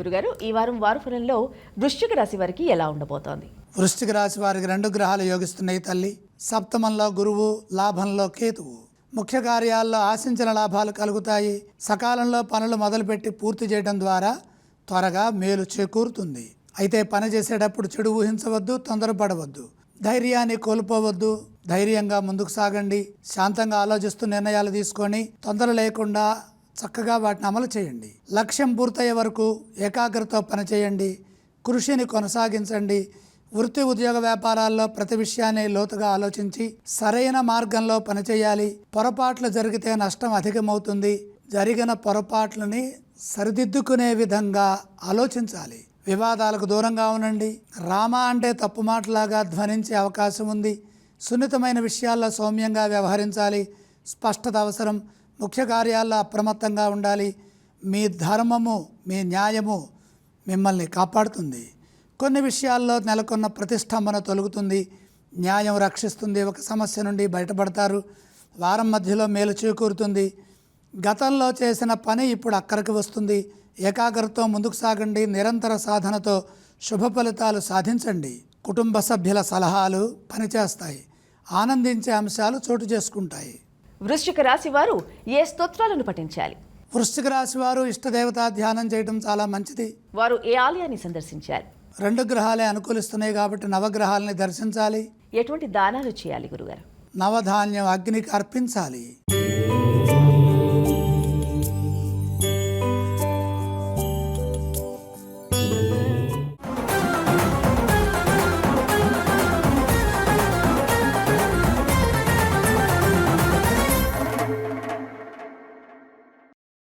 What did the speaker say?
గురుగారు ఈ వారం వారఫలంలో వృశ్చిక రాశి వారికి ఎలా ఉండబోతోంది? వృశ్చిక రాశి వారికి రెండు గ్రహాలు యోగిస్తున్నాయి తల్లి. సప్తమంలో గురువు లాభంలో కేతువు. ముఖ్య కార్యాల్లో ఆశించిన లాభాలు కలుగుతాయి. సకాలంలో పనులు మొదలుపెట్టి పూర్తి చేయడం ద్వారా త్వరగా మేలు చేకూరుతుంది. అయితే పని చేసేటప్పుడు చెడు ఊహించవద్దు తొందరపడవద్దు. ధైర్యాన్ని కోల్పోవద్దు. ధైర్యంగా ముందుకు సాగండి. శాంతంగా ఆలోచిస్తూ నిర్ణయాలు తీసుకొని తొందర లేకుండా చక్కగా వాటిని అమలు చేయండి. లక్ష్యం పూర్తయ్యే వరకు ఏకాగ్రత పనిచేయండి. కృషిని కొనసాగించండి. వృత్తి ఉద్యోగ వ్యాపారాల్లో ప్రతి విషయాన్ని లోతుగా ఆలోచించి సరైన మార్గంలో పనిచేయాలి. పొరపాట్లు జరిగితే నష్టం అధికమవుతుంది. జరిగిన పొరపాట్లని సరిదిద్దుకునే విధంగా ఆలోచించాలి. వివాదాలకు దూరంగా ఉండండి. రామ అంటే తప్పు మాటలాగా ధ్వనించే అవకాశం ఉంది. సున్నితమైన విషయాల్లో సౌమ్యంగా వ్యవహరించాలి. స్పష్టత అవసరం. ముఖ్య కార్యాల్లో అప్రమత్తంగా ఉండాలి. మీ ధర్మము మీ న్యాయము మిమ్మల్ని కాపాడుతుంది. కొన్ని విషయాల్లో నెలకొన్న ప్రతిష్టంభన తొలుగుతుంది. న్యాయం రక్షిస్తుంది. ఒక సమస్య నుండి బయటపడతారు. వారం మధ్యలో మేలు చేకూరుతుంది. గతంలో చేసిన పని ఇప్పుడు అక్కడికి వస్తుంది. ఏకాగ్రతతో ముందుకు సాగండి. నిరంతర సాధనతో శుభ ఫలితాలు సాధించండి. కుటుంబ సభ్యుల సలహాలు పనిచేస్తాయి. ఆనందించే అంశాలు చోటు చేసుకుంటాయి. వృశ్చిక రాశి వారు ఏ స్తోత్రాలను పఠించాలి? వృశ్చిక రాశి వారు ఇష్టదేవతా ధ్యానం చేయడం చాలా మంచిది. వారు ఏ ఆలయాన్ని సందర్శించాలి? రెండు గ్రహాలే అనుకూలిస్తున్నాయి కాబట్టి నవగ్రహాలని దర్శించాలి. ఎటువంటి దానాలు చేయాలి గురుగారు? నవధాన్యం అగ్నికి అర్పించాలి.